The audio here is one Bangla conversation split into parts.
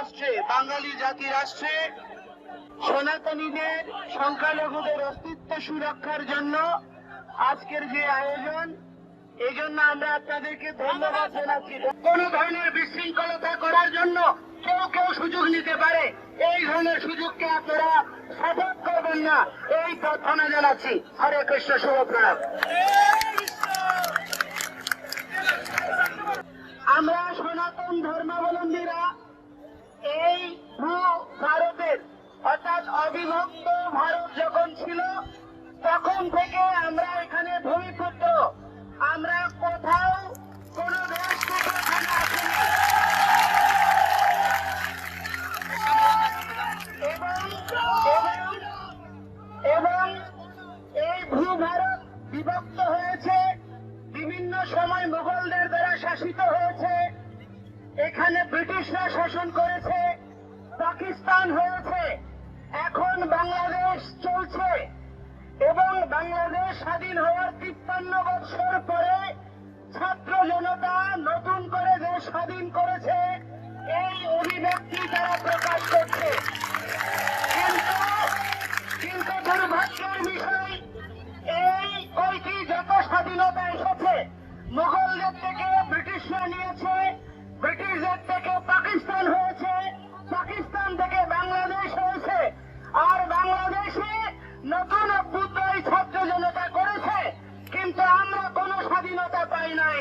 রাষ্ট্রে বাঙালি জাতি রাষ্ট্রে সনাতনীদের, সংখ্যালঘুদের অস্তিত্ব সুরক্ষার জন্য আজকের যে আয়োজন এই জন্য আমরা আপনাদেরকে ধন্যবাদ জানাচ্ছি। কোন ধরনের বিশৃঙ্খলতা করার জন্য কেউ কেউ সুযোগ নিতে পারে। এই ধরনের সুযোগকে আপনারা সাপোর্ট করবেন না। এই প্রার্থনা জানাচ্ছি। হরে কৃষ্ণ, শুভ প্রণাম। আমরা সনাতন ধর্মাবলম্বীরা এই ভারতের অর্থাৎ অবিভক্ত ভারত যখন ছিল, তখন থেকে আমরা এখানে ভূমিপুত্র। আমরা কোথাও কোন এবং এই ভূভারত বিভক্ত হয়েছে, বিভিন্ন সময় মুঘলদের দ্বারা শাসিত হয়েছে এখানে ব্রিটিশরা শাসন করেছে, পাকিস্তান হয়েছে, এখন বাংলাদেশ চলছে, এবং বাংলাদেশ স্বাধীন হওয়ার তিপ্পান্ন বৎসর পরে ছাত্র জনতা নতুন করে দেশ স্বাধীন করেছে, এই অভিব্যক্তি তারা প্রকাশ করছে। কিন্তু দুর্ভাগ্যের বিষয়, এই কয়টি যত স্বাধীনতা এসেছে মুঘলদের থেকে ব্রিটিশরা নিয়েছে ব্রিটিশদের থেকে পাকিস্তান হয়েছে, পাকিস্তান থেকে বাংলাদেশ হয়েছে। আর বাংলাদেশে নতুন অভ্যুদয় ছাত্র জনতা করেছে, কিন্তু আমরা কোনো স্বাধীনতা পাই নাই।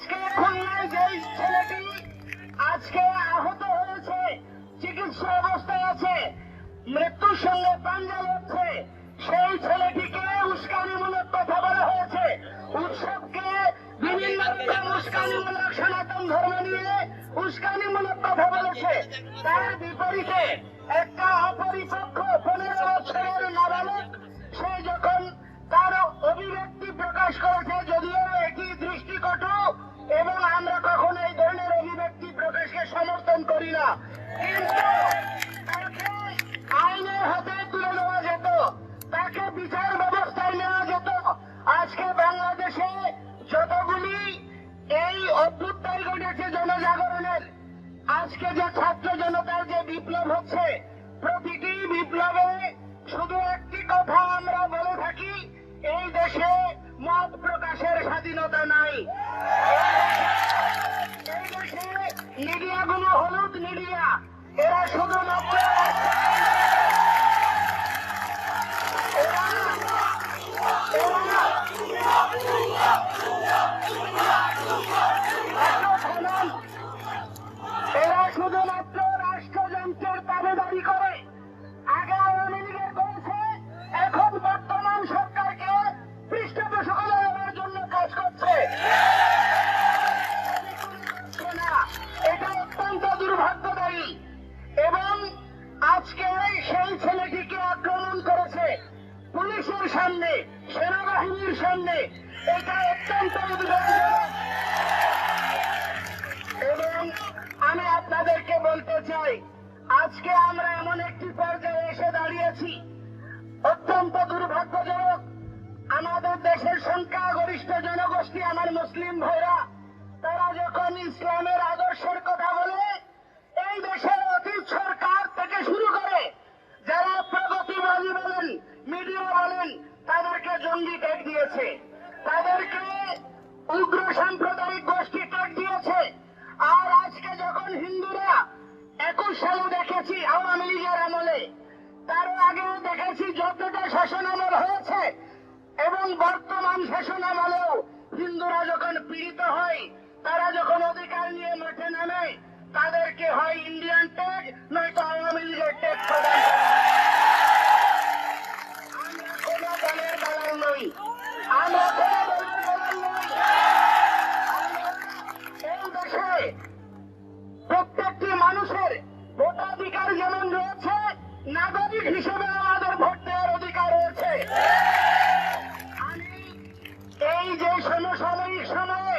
আজকে খুলনায় যেই ছেলেটি আজকে আহত হয়েছে, চিকিৎসা অবস্থায় আছে মৃত্যুর সঙ্গে পাঞ্জা লড়ছে সেই ছেলেটিকে উস্কানিমূলক কথা বলা হয়েছে। উৎসবকে বিভিন্ন রকম উস্কানিমূলক সনাতন ধর্ম নিয়ে উস্কানিমূলক কথা বলেছে। তার বিপরীতে একটা অপরিপক্ষ পনেরো বছরের নাবালক, সে যখন তার অভিব্যক্তি প্রকাশ করেছে, যদিও এবং আমরা কখনো এই ধরনের অভিব্যক্তি প্রকাশকে সমর্থন করি না। কিন্তু আইনের হাতে তুলে দেওয়া যেত, তাকে বিচার ব্যবস্থায় নেওয়া যেত। আজকে বাংলাদেশে যতগুলি এই অভ্যুত্থান ঘটেছে জনজাগরণের, আজকে যে ছাত্র সামনে, সেনাবাহিনীর সামনে। এটা অত্যন্ত এবং আমি আপনাদেরকে বলতে চাই, আজকে আমরা এমন একটি পর্যায়ে এসে দাঁড়িয়েছি, অত্যন্ত দুর্ভাগ্যজনক। আমাদের দেশের সংখ্যাগরিষ্ঠ জনগোষ্ঠী আমার মুসলিম ভাইরা, তারা যখন ইসলামের আদর্শের কথা বলে এই দেশের অতীত সরকার থেকে শুরু করে যারা প্রগতিবাদী বলেন বলেন, তাদেরকে জঙ্গি ট্যাগ দিয়েছে। তাদেরকে উগ্র সাম্প্রদায়িক গোষ্ঠী ট্যাগ দিয়েছে। আর আজকে যখন হিন্দুরা একুশ সালে দেখেছি আওয়ামী লীগের আমলে তার আগে দেখেছি যতটা শাসন আমল হয়েছে। এবং বর্তমান শাসন আমলেও হিন্দুরা যখন পীড়িত হয়, তারা যখন অধিকার নিয়ে মাঠে নামে, তাদেরকে হয় ইন্ডিয়ান এই মানুষের ভোটাধিকার যেমন রয়েছে, নাগরিক হিসেবে আমাদের ভোট অধিকার রয়েছে। এই যে সমসাময়িক সময়ে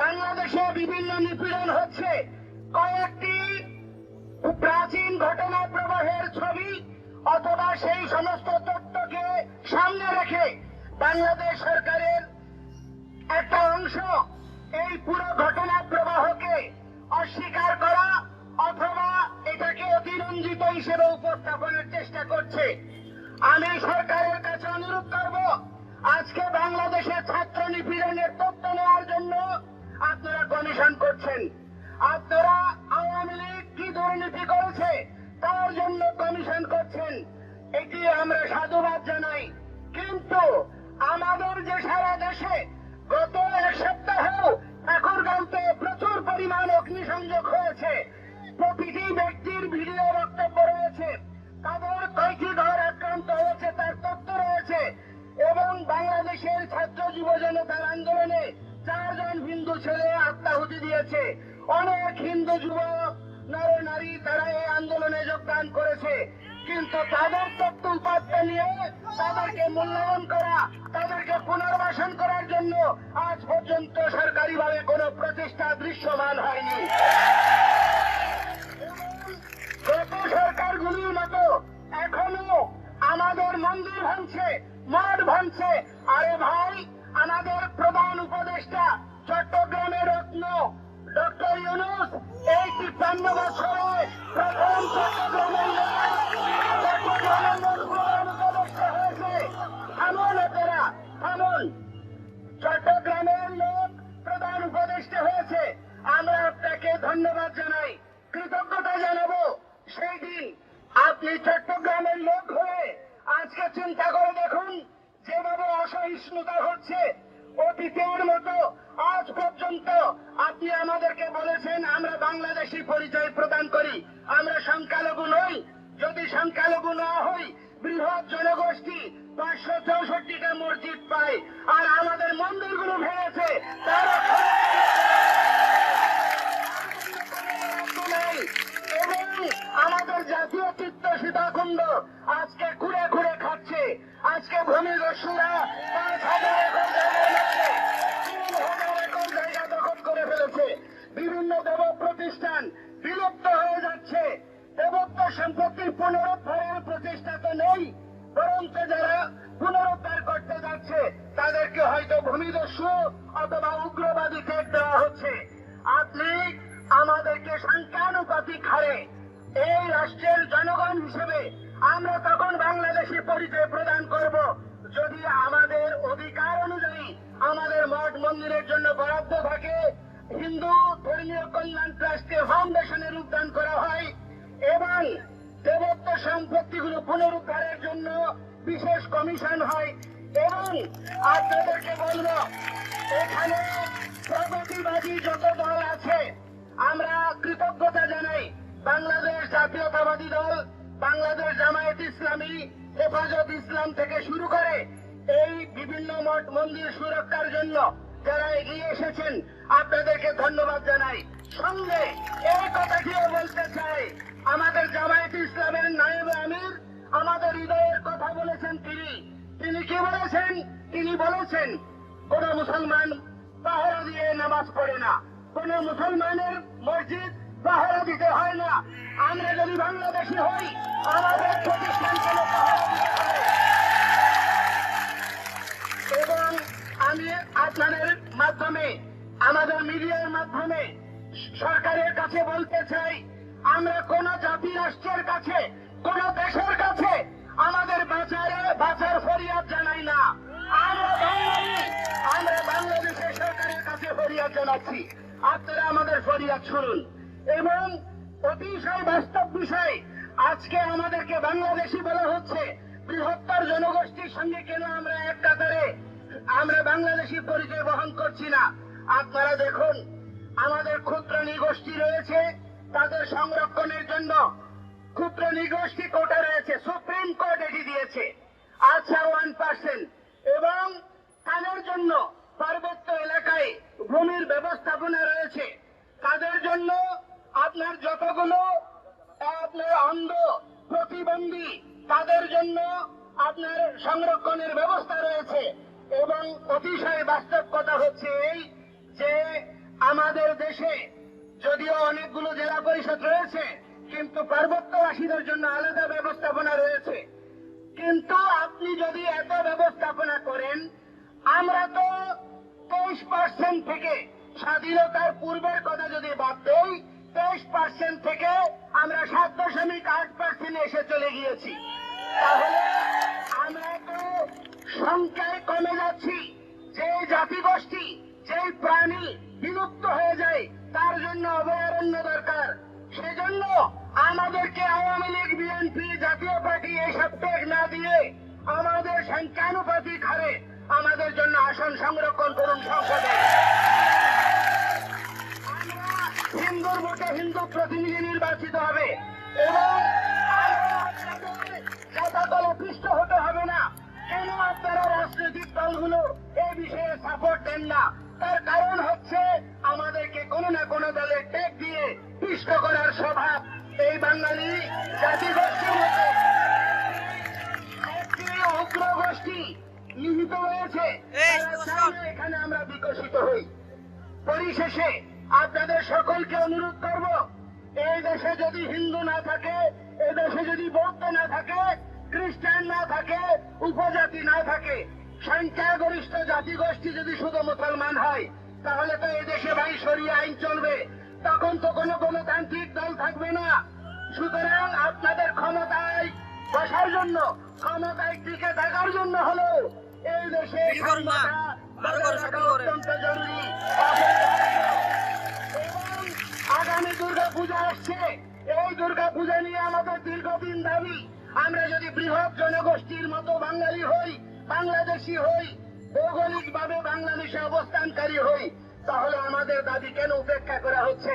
বাংলাদেশে বিভিন্ন নিপীড়ন হচ্ছে, কয়েকটি প্রাচীন ঘটনা প্রবাহের ছবি অথবা সেই সমস্ত তথ্যকে সামনে রেখে বাংলাদেশ সরকারের একটা অংশ এই পুরো ঘটনা প্রবাহকে অস্বীকার করা অথবা এটাকে অতিরঞ্জিত হিসেবে উপস্থাপনের চেষ্টা করছে। আমি সরকারের কাছে অনুরোধ করব, আজকে বাংলাদেশের ছাত্র নিপীড়নের তথ্য নেওয়ার জন্য আপনারা কমিশন করছেন। আপনারা আওয়ামী লীগ কি দুর্নীতি করেছে তার জন্য কমিশন করছেন। এটি আমরা সাধুবাদ জানাই। কিন্তু আমাদের যে সারা দেশে গত এক সপ্তাহেও ঠাকুরগাঁওতে প্রচুর পরিমাণ অগ্নিসংযোগ হয়েছে। প্রতিটি ব্যক্তির ভিডিও বক্তব্য রয়েছে। তাদের কয়টি ঘর আক্রান্ত হয়েছে তার তথ্য রয়েছে। এবং বাংলাদেশের ছাত্র যুব জনতার আন্দোলনে চারজন হিন্দু ছেলে আত্মাহুতি দিয়েছে। অনেক হিন্দু যুবক, নর, নারী তারা এই আন্দোলনে যোগদান করেছে। কিন্তু তাদের তথ্য উপাত্ত নিয়ে তাদেরকে মূল্যায়ন করা, তাদেরকে পুনর্বাসন করার জন্য আজ পর্যন্ত সরকারিভাবে কোনো প্রচেষ্টা দৃশ্যমান হয়নি। এখনও আমাদের মন্দির ভাঙছে, মঠ ভাঙছে, আরে ভাই, আমাদের উপদেষ্টা চট্টগ্রামের রত্ন ডক্টর প্রথম চট্টগ্রামের লোক প্রধান উপদেষ্টা হয়েছে থামুন এতেরা থামুন চট্টগ্রামের লোক প্রধান উপদেষ্টা হয়েছে আমরা আপনাকে ধন্যবাদ জানাই কৃতজ্ঞতা জানাব সেই দিন আপনি চট্টগ্রামের লোক হয়ে আজকে চিন্তা করে দেখুন যেভাবে অসহিষ্ণুতা হচ্ছে অতীতের মতো আজ পর্যন্ত আপনি আমাদেরকে বলেছেন আমরা বাংলাদেশি পরিচয় প্রদান করি আমরা সংখ্যালঘু নই যদি সংখ্যালঘু না হই বৃহৎ জনগোষ্ঠী পাঁচশো চৌষট্টিটা মসজিদ পায় আর আমাদের মন্দিরগুলো ভেঙেছে তারা আমাদের জাতীয় সীতাকুণ্ড আজকে ঘুরে ঘুরে খাচ্ছে। আজকে ভূমিদস্যুরা পাঁচ হাজার একর জায়গা দখল করে ফেলেছে। বিভিন্ন দেব প্রতিষ্ঠান বিলুপ্ত হয়ে যাচ্ছে। দেবত্ব সম্পত্তির পুনরুদ্ধারের প্রচেষ্টা তো নেই। বরঞ্চ যারা পুনরুদ্ধার করতে যাচ্ছে, তাদেরকে হয়তো ভূমিদস্যু অথবা উগ্রবাদী টেক দেওয়া হচ্ছে। আপনি আমাদেরকে সংখ্যানুপাতিক হারে এই রাষ্ট্রের জনগণ হিসেবে আমরা তখন বাংলাদেশি পরিচয় প্রদান করব। যদি আমাদের অধিকার অনুযায়ী আমাদের মঠ মন্দিরের জন্য বরাদ্দ থাকে, হিন্দু ধর্মীয় কল্যাণ ট্রাস্টকে ফাউন্ডেশনের উদ্যান করা হয় এবং দেবত্ব সম্পত্তিগুলো পুনরুদ্ধারের জন্য বিশেষ কমিশন হয় এবং আপনাদেরকে বলব, এখানে প্রগতিবাদী যত দল আছে, আমরা জাতীয়তাবাদী দল বাংলাদেশ জামায়াত ইসলামী হেফাজত ইসলাম থেকে শুরু করে এই বিভিন্ন মঠ মন্দির সুরক্ষার জন্য যারা এগিয়ে এসেছেন, আপনাদেরকে ধন্যবাদ জানাই। সঙ্গে এই কথাটিও বলতে চাই, আমাদের জামায়াত ইসলামের নায়েব আমির আমাদের হৃদয়ের কথা বলেছেন তিনি। তিনি কি বলেছেন? তিনি বলেছেন, কোন মুসলমান পাহারা দিয়ে নামাজ পড়ে না। কোন মুসলমানের মসজিদ পাহারা দিতে হয় না। আমরা যদি বাংলাদেশি হই, আমাদের প্রতিষ্ঠান? এবং আমি আপনাদের মাধ্যমে, আমাদের মিডিয়ার মাধ্যমে সরকারের কাছে বলতে চাই, আমরা কোন জাতি রাষ্ট্রের কাছে, কোন দেশের কাছে আমাদের বাঁচারে, বাঁচার ফরিয়াদ জানাই না। আমরা আমরা বাংলাদেশের সরকারের কাছে ফরিয়াদ জানাচ্ছি। আপনারা আমাদের ফরিয়াদ শুনুন। এবং অতিশয় বাস্তব বিষয়, আজকে আমাদেরকে বাংলাদেশি বলা হচ্ছে, বৃহত্তর জনগোষ্ঠীর সঙ্গে কেন আমরা এক কাতারে? আমরা বাংলাদেশি পরিচয় বহন করছি না। আপনারা দেখুন, আমাদের ক্ষুদ্র নিগোষ্ঠী রয়েছে, তাদের সংরক্ষণের জন্য ক্ষুদ্র নিগোষ্ঠী কোটা রয়েছে, সুপ্রিম কোর্ট এটি দিয়েছে আচ্ছা ওয়ান পার্সেন্ট এবং তাদের জন্য পার্বত্য এলাকায় ভূমির ব্যবস্থাপনা রয়েছে, তাদের জন্য আপনার যতগুলো আপনার অন্ধ প্রতিবন্ধী, তাদের জন্য আপনার সংরক্ষণের ব্যবস্থা রয়েছে। এবং অতিশয় বাস্তব কথা হচ্ছে এই যে আমাদের দেশে যদিও অনেকগুলো জেলা পরিষদ রয়েছে, কিন্তু পার্বত্যবাসীদের জন্য আলাদা ব্যবস্থাপনা রয়েছে। কিন্তু আপনি যদি এত ব্যবস্থাপনা করেন, আমরা তো তেইশ পার্সেন্ট থেকে স্বাধীনতার পূর্বের কথা যদি বাদ দেই তেইশ পার্সেন্ট থেকে আমরা সাত দশমিক আট পার্সেন্ট এসে চলে গিয়েছি। তাহলে আমরা তো সংখ্যায় কমে যাচ্ছি। যে জাতিগোষ্ঠী, যেই প্রাণী বিলুপ্ত হয়ে যায়, তার জন্য অভয়ারণ্য দরকার। সেজন্য আমাদেরকে আওয়ামী লীগ, বিএনপি, জাতীয় পার্টি এইসব টেক না দিয়ে আমাদের সংখ্যানুপাতিক হারে আমাদের জন্য আসন সংরক্ষণ করুন সংসদে। হিন্দুর ভোটে হিন্দু প্রতিনিধি নির্বাচিত হবে। এবং পৃষ্ঠ হতে হবে না। কেন আপনারা রাজনৈতিক দলগুলো এই বিষয়ে সাপোর্ট দেন না? তার কারণ হচ্ছে আমাদেরকে কোনো না কোনো দলে টেক দিয়ে পিষ্ট করার স্বভাব এই বাঙালি জাতিগোষ্ঠীর মধ্যে। একটি গোষ্ঠী নিহিত রয়েছে। এখানে আমরা বিকশিত হই। পরিশেষে আপনাদের সকলকে অনুরোধ করব এই দেশে যদি হিন্দু না থাকে এই দেশে যদি বৌদ্ধ না থাকে খ্রিস্টান না থাকে উপজাতি না থাকে সংখ্যাগরিষ্ঠ জাতিগোষ্ঠী যদি শুধু মুসলমান হয় তাহলে তো এই দেশে ভাই সরিয়ে আইন চলবে। তখন তো কোনো গণতান্ত্রিক দল থাকবে না। সুতরাং আপনাদের ক্ষমতায় বসার জন্য ক্ষমতায় টিকে থাকার জন্য হলো এই দেশে। অত্যন্ত জরুরি। আগামী দুর্গা পূজা আসছে। এই দুর্গা পূজা নিয়ে আমাদের দীর্ঘদিন দাবি। আমরা যদি বৃহৎ জনগোষ্ঠীর মতো বাঙালি হই, বাংলাদেশি হই ভৌগোলিক ভাবে বাংলাদেশে অবস্থানকারী হই, তাহলে আমাদের দাবি কেন উপেক্ষা করা হচ্ছে?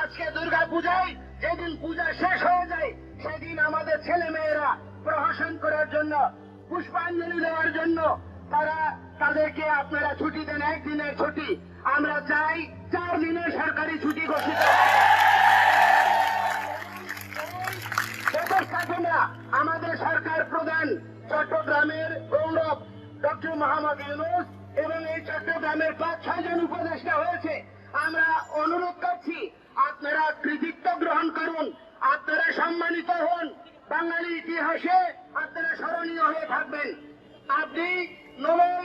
আজকে দুর্গা পূজায় যেদিন পূজা শেষ হয়ে যায়, সেদিন আমাদের ছেলে মেয়েরা প্রহসন করার জন্য, পুষ্পাঞ্জলি দেওয়ার জন্য, তারা তাদেরকে আপনারা ছুটি দেন, একদিনের ছুটি। আমরা চাই চার দিনের সরকারি ছুটি ঘোষিত। আমাদের সরকার প্রধান চট্টগ্রামের গৌরব, ডক্টর মোহাম্মদ ইউনুস এবং এই চট্টগ্রামের পাঁচ, ছয় জন উপদেষ্টা হয়েছে। আমরা অনুরোধ করছি, আপনারা কৃতিত্ব গ্রহণ করুন, আপনারা সম্মানিত হন, বাঙালি ইতিহাসে আপনারা স্মরণীয় হয়ে থাকবেন। আপনি নোবেল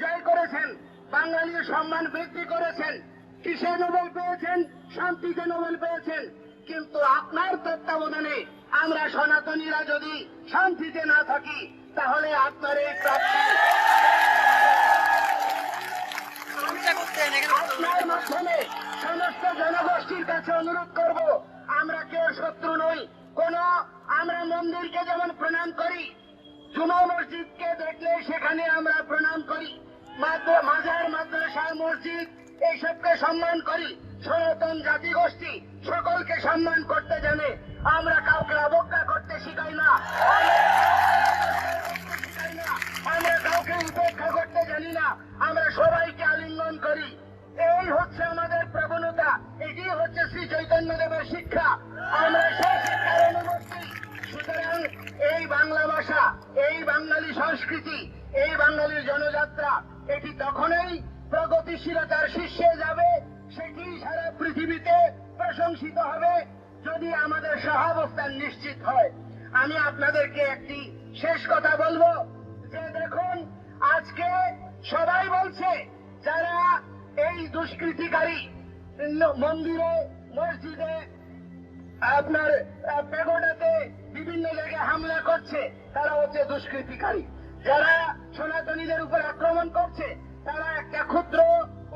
জয় করেছেন, বাঙালির সম্মান বৃদ্ধি করেছেন। কিসে নোবেল পেয়েছেন? শান্তিতে নোবেল পেয়েছেন। কিন্তু আপনার তত্ত্বাবধানে আমরা সনাতনীরা যদি শান্তিতে না থাকি, তাহলে আপনার এই প্রাপ্তি আপনার মাধ্যমে সমস্ত জনগোষ্ঠীর কাছে অনুরোধ করব, আমরা কেউ শত্রু নই। কোন আমরা মন্দিরকে যেমন প্রণাম করি, জুমা মসজিদকে দেখলে সেখানে আমরা প্রণাম করি। মাজার, মাদ্রাসা, মসজিদ এইসবকে সম্মান করি। সনাতন জাতিগোষ্ঠী সকলকে সম্মান করতে জানে। আমরা কাউকে অবজ্ঞা করতে শিখাই না। আমরা কাউকে উপেক্ষা করতে জানি না। আমরা সবাইকে আলিঙ্গন করি। এই হচ্ছে আমাদের প্রবণতা। এটি হচ্ছে শ্রী চৈতন্য দেবের শিক্ষা। আমরা সেই শিক্ষার অনুবর্তী সুতরাং এই বাংলা ভাষা, এই বাঙালি সংস্কৃতি, এই বাঙালির জনযাত্রা, এটি তখনই প্রগতিশীলতার শীর্ষে যাবে, সেটি সারা পৃথিবীতে প্রশংসিত হবে যদি আমাদের সহাবস্থান নিশ্চিত হয়। আমি আপনাদেরকে একটি শেষ কথা বলব, যে দেখুন, আজকে সবাই বলছে, যারা এই দুষ্কৃতিকারী মন্দিরে, মসজিদে, আপনার পেগোডাতে বিভিন্ন জায়গায় হামলা করছে, তারা হচ্ছে দুষ্কৃতিকারী। যারা সনাতনীদের উপর আক্রমণ করছে তারা একটা ক্ষুদ্র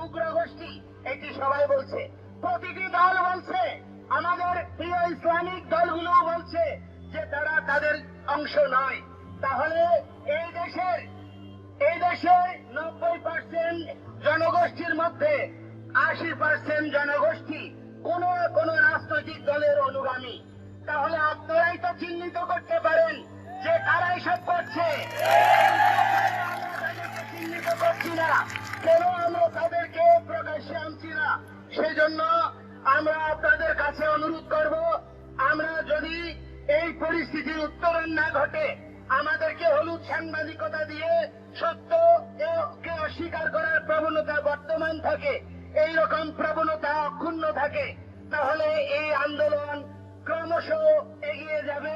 উগ্র গোষ্ঠী এটি সবাই বলছে। প্রতিটি দল বলছে, আমাদের প্রিয় ইসলামিক দলগুলো বলছে যে তারা তাদের অংশ নয়। তাহলে এই দেশের এই দেশের নব্বই পার্সেন্ট জনগোষ্ঠীর মধ্যে আশি পার্সেন্ট জনগোষ্ঠী কোন কোন রাজনৈতিক দলের অনুগামী। তাহলে আপনারাই তো চিহ্নিত করতে পারেন যে কারা এসব করছে। করছি কেন আমরা তাদেরকে প্রকাশ্যে আনছি না? সেজন্য আমরা আপনাদের কাছে অনুরোধ করব, আমরা যদি এই পরিস্থিতির উত্তরণ না ঘটে, আমাদেরকে হলুদ সাংবাদিকতা দিয়ে সত্য অস্বীকার করার প্রবণতা বর্তমান থাকে এই রকম প্রবণতা অক্ষুণ্ণ থাকে, তাহলে এই আন্দোলন ক্রমশ এগিয়ে যাবে।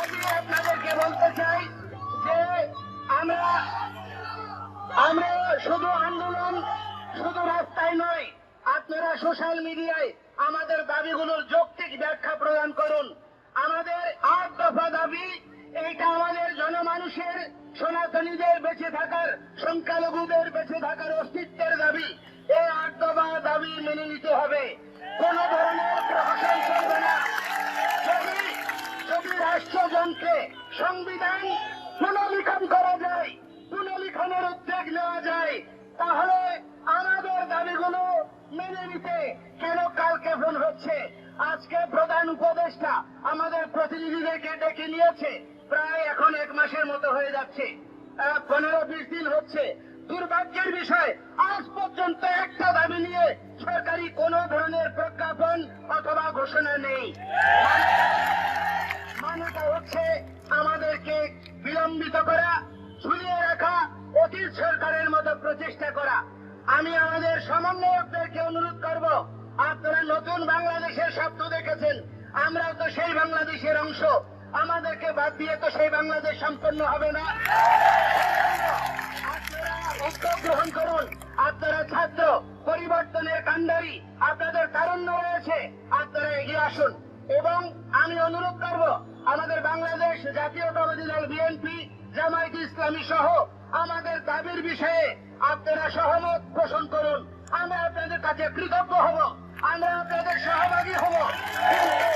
আমি আপনাদেরকে বলতে চাই আমরা আমরা শুধু আন্দোলন, শুধু রাস্তায় নয়, আপনারা সোশ্যাল মিডিয়ায় আমাদের দাবিগুলোর যৌক্তিক ব্যাখ্যা প্রদান করুন। আমাদের আট দফা দাবি, এইটা আমাদের জনমানুষের, সনাতনীদের বেঁচে থাকার, সংখ্যালঘুদের বেঁচে থাকার অস্তিত্বের বাংলাদেশের অংশ, আমাদেরকে বাদ দিয়ে তো সেই বাংলাদেশ সম্পন্ন হবে না। আপনারা গ্রহণ করুন। আপনারা ছাত্র, পরিবর্তনের আপনাদের রয়েছে। আপনারা এগিয়ে আসুন। এবং আমি অনুরোধ করব, আমাদের বাংলাদেশ জাতীয়তাবাদী দল বিএনপি, জামায়াত ইসলামী সহ আমাদের দাবির বিষয়ে আপনারা সহমত পোষণ করুন। আমরা আপনাদের কাছে কৃতজ্ঞ হব। আমরা আপনাদের সহভাগী হব। কিন্তু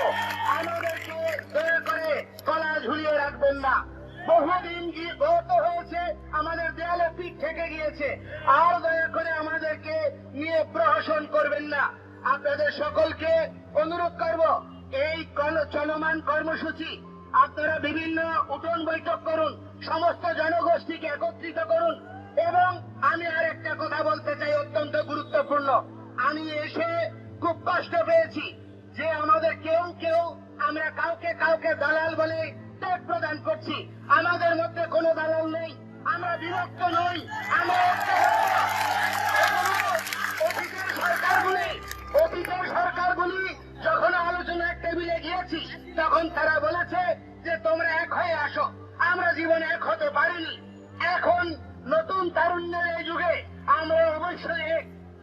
আমাদেরকে দয়া করে কলা ঝুলিয়ে রাখবেন না। বহুদিন গত হয়েছে, আমাদের দেয়ালে পিঠ থেকে গিয়েছে। আর দয়া করে আমাদেরকে নিয়ে প্রহসন করবেন না। আপনাদের সকলকে অনুরোধ করব, এই চলমান কর্মসূচি আপনারা বিভিন্ন উঠোন বৈঠক করুন, সমস্ত জনগোষ্ঠীকে একত্রিত করুন এবং আমি আর একটা কথা বলতে চাই অত্যন্ত গুরুত্বপূর্ণ। আমি এসে খুব কষ্ট পেয়েছি যে আমাদের কেউ কেউ আমরা কাউকে কাউকে দালাল বলে ট্যাগ প্রদান করছি। আমাদের মধ্যে কোনো দালাল নেই। আমরা বিভক্ত নই। আমরা টেবিলে গিয়েছি, তখন তারা বলেছে যে, তোমরা এক হয়ে আসো। আমরা জীবনে এক হতে পারিনি। এখন নতুন তারুণ্যের এই যুগে আমরা অবশ্যই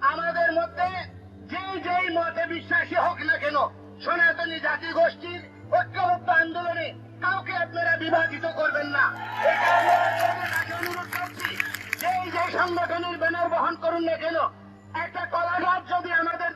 আমাদের মধ্যে যে যেই মতে বিশ্বাসী হোক না কেন সনাতনী জাতি গোষ্ঠীর ঐক্যবদ্ধ আন্দোলনে কাউকে আপনারা বিভাজিত করবেন না। যেই সংগঠনের ব্যানার বহন করুন না কেন, একটা কলা গাছ যদি আমাদের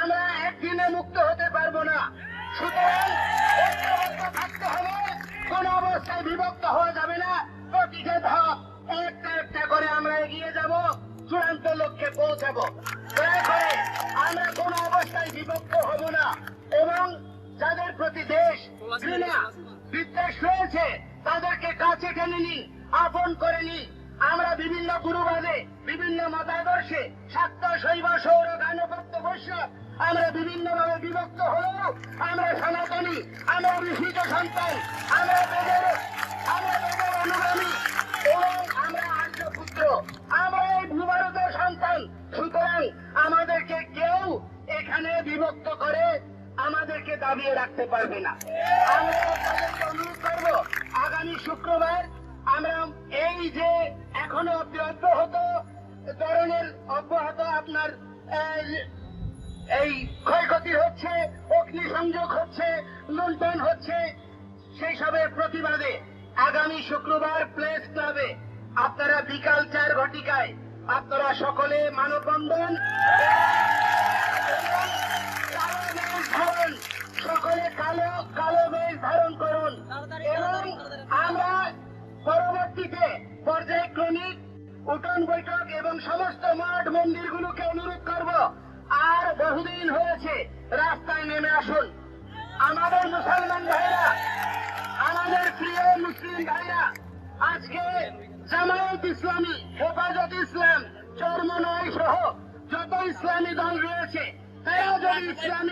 আমরা একদিনে মুক্ত হতে পারব না। সুতরাং কোন অবস্থায় বিভক্ত হওয়া যাবে না। প্রতিটা ধাপ একটা একটা করে আমরা এগিয়ে যাব, চূড়ান্ত লক্ষ্যে পৌঁছাবো। আমরা কোন অবস্থায় বিভক্ত হব না এবং যাদের প্রতি দেশ বিদ্বেষ রয়েছে, তাদেরকে কাছে টেনে নিন, আপন করে নিন। আমরা বিভিন্ন গুরুবাদে, বিভিন্ন মতাদর্শে শাক্ত শৈব, সৌর গানপত্য বৈষ্ণব, আমরা বিভিন্ন ভাবে বিভক্ত হলেও আমরা সনাতনী, আমরা বিহিত সন্তান, আমরা বেদের আমরা বেদের অনুগামী এবং আমরা আর্য পুত্র। আমরা এই ভূভারতের সন্তান। সুতরাং আমাদেরকে কেউ এখানে বিভক্ত করে আমাদেরকে দাবিয়ে রাখতে পারবে না। আমরা আপনাদেরকে অনুরোধ করব, আগামী শুক্রবার এখনও অব্যাহত। ধরনের অব্যাহত আপনার এই, ক্ষয়ক্ষতি হচ্ছে অগ্নিসংযোগ হচ্ছে লুণ্ঠন হচ্ছে সেই সবের প্রতিবাদে আগামী শুক্রবার প্লেস ক্লাবে আপনারা বিকাল চার ঘটিকায় আপনারা সকলে মানববন্ধন সকলে কালো কালো বেশ ধারণ করুন। এবং আমরা পরবর্তীতে পর্যায়ক্রমিক উঠন বৈঠক এবং সমস্ত মঠ মন্দিরগুলোকে অনুরোধ করব। আর বহুদিন হয়েছে রাস্তায় নেমে আসুন। আমাদের মুসলমান ভাইরা, আমাদের প্রিয় মুসলিম ভাইরা, আজকে জামায়াত ইসলামী, হেফাজত ইসলাম, চরমনয় সহ যত ইসলামী দল রয়েছে তারা যদি ইসলামী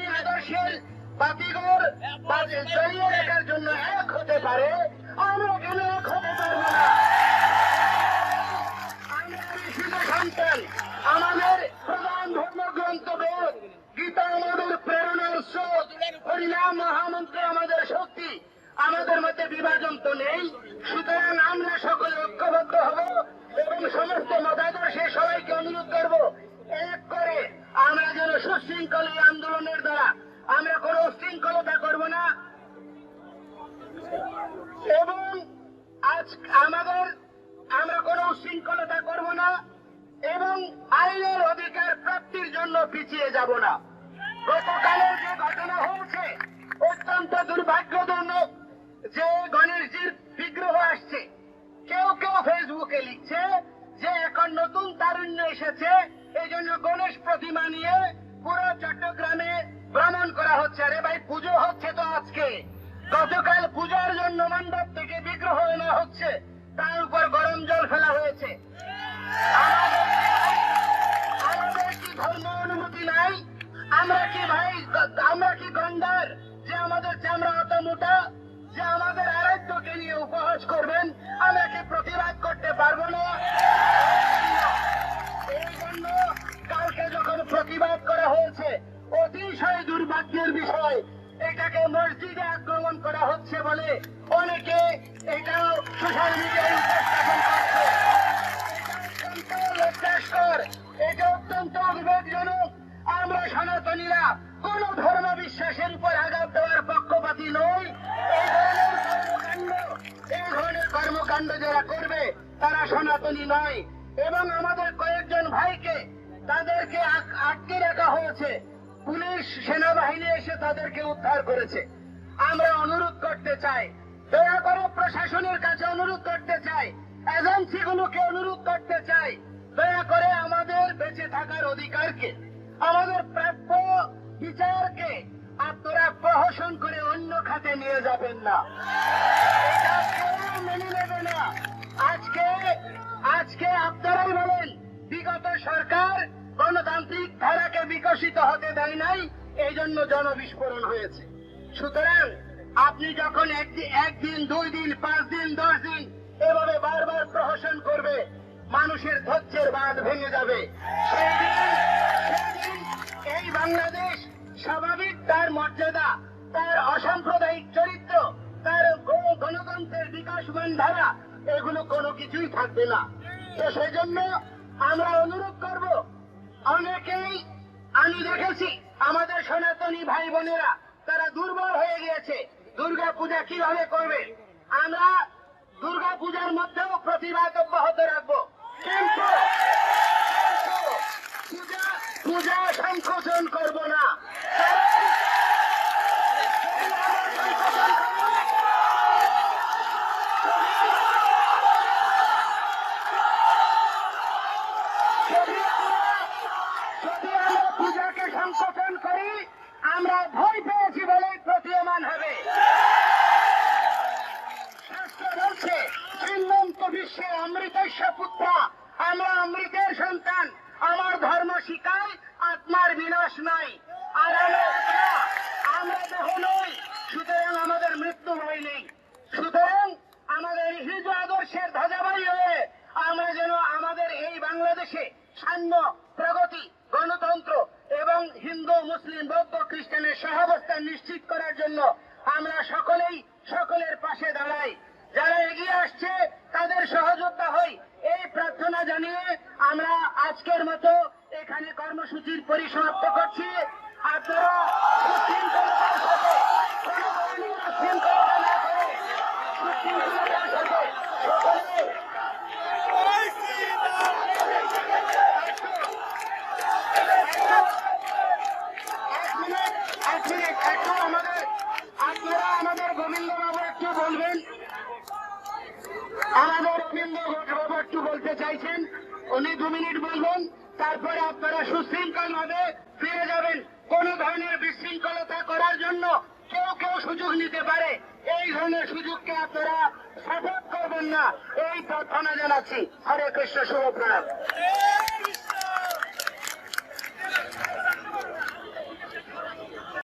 যে গণেশজির বিগ্রহ আসছে, কেউ কেউ ফেসবুকে লিখছে যে এখন নতুন তারুণ্য এসেছে এই জন্য গণেশ প্রতিমা নিয়ে পুরো চট্টগ্রামে ভ্রমণ করা হচ্ছে। আরে ভাই, পুজো হচ্ছে তো আজকে। গতকাল পূজার জন্য মণ্ডপ থেকে বিগ্রহ এনে হচ্ছে, তার উপর গরম জল ফেলা হয়েছে। আমাদের কি ধর্ম অনুমতি নাই? আমরা কি ভাই, আমরা কি গন্ডার যে আমাদের চামড়া অত মোটা? যে আমাদের আরাধ্যকে নিয়ে উপহাস করবেন, আমরা কি প্রতিবাদ করতে পারব না? এই জন্য কালকে যখন প্রতিবাদ করা হয়েছে, অতিশয় দুর্ভাগ্যের বিষয়, এটাকে মসজিদে আক্রমণ করা হচ্ছে বলে অনেকে এটাও সোশ্যাল মিডিয়ায় বিকশিত হতে দেয় নাই এই জন্য জনবিস্ফোরণ হয়েছে। সুতরাং আপনি যখন একদিন দুই দিন পাঁচ দিন দশ দিন এভাবে বারবার প্রহসন করবে, মানুষের ধৈর্যের বাঁধ ভেঙে যাবে। এই বাংলাদেশ স্বাভাবিক তার মর্যাদা, তার অসাম্প্রদায়িক চরিত্র, তার গণ- গণতন্ত্রের বিকাশমান ধারা, এগুলো কোনো কিছুই থাকবে না। তো সেই জন্য আমরা অনুরোধ করব, অনেকেই আমি দেখেছি আমাদের সনাতনী ভাই বোনেরা তারা দুর্বল হয়ে গিয়েছে। দুর্গা পূজা কীভাবে করবে? আমরা দুর্গা পূজার মধ্যেও প্রতিবাদ অব্যাহত রাখব। কিন্তু পূজা সংকোচন করব না যদি আমরা- যদি আমরা পূজাকে সংকোচন করি আমরা ভয় পেয়েছি বলেই প্রতীয়মান হবে শাস্ত্র বলছে শ্রীমন্ত বিশ্বে অমৃতস্য পুত্র আমরা অমৃতের সন্তান আমার ধর্ম শিখায় আত্মার বিনাশ নাই আর আমরা আত্মা, আমরা দেহ নই সুতরাং আমাদের মৃত্যু ভয় নেই সুতরাং আমাদের হিজু আদর্শের ধ্বজাবাহী হয়ে আমরা যেন আমাদের এই বাংলাদেশে সাম্য প্রগতি গণতন্ত্র এবং হিন্দু মুসলিম বৌদ্ধ খ্রিস্টানের সহাবস্থান নিশ্চিত করার জন্য আমরা সকলেই সকলের পাশে দাঁড়াই যারা এগিয়ে আসছে তাদের সহযোগিতা হই এই প্রার্থনা জানিয়ে আমরা আজকের মতো এখানে কর্মসূচির পরিসমাপ্ত করছি। আপনারা আপনারা আমাদের গোবিন্দ বাবু একটু বলবেন। আমাদের গোবিন্দ বাবু একটু বলতে চাইছেন। উনি দু মিনিট বলবেন, তারপরে আপনারা সুশৃঙ্খল ভাবে ফিরে যাবেন। কোন ধরনের বিশৃঙ্খলতা করার জন্য কেউ কেউ সুযোগ নিতে পারে। এই ধরনের সুযোগকে আপনারা সাপোর্ট করবেন না। এই প্রার্থনা জানাচ্ছি। হরে কৃষ্ণ, শুভ প্রণাম।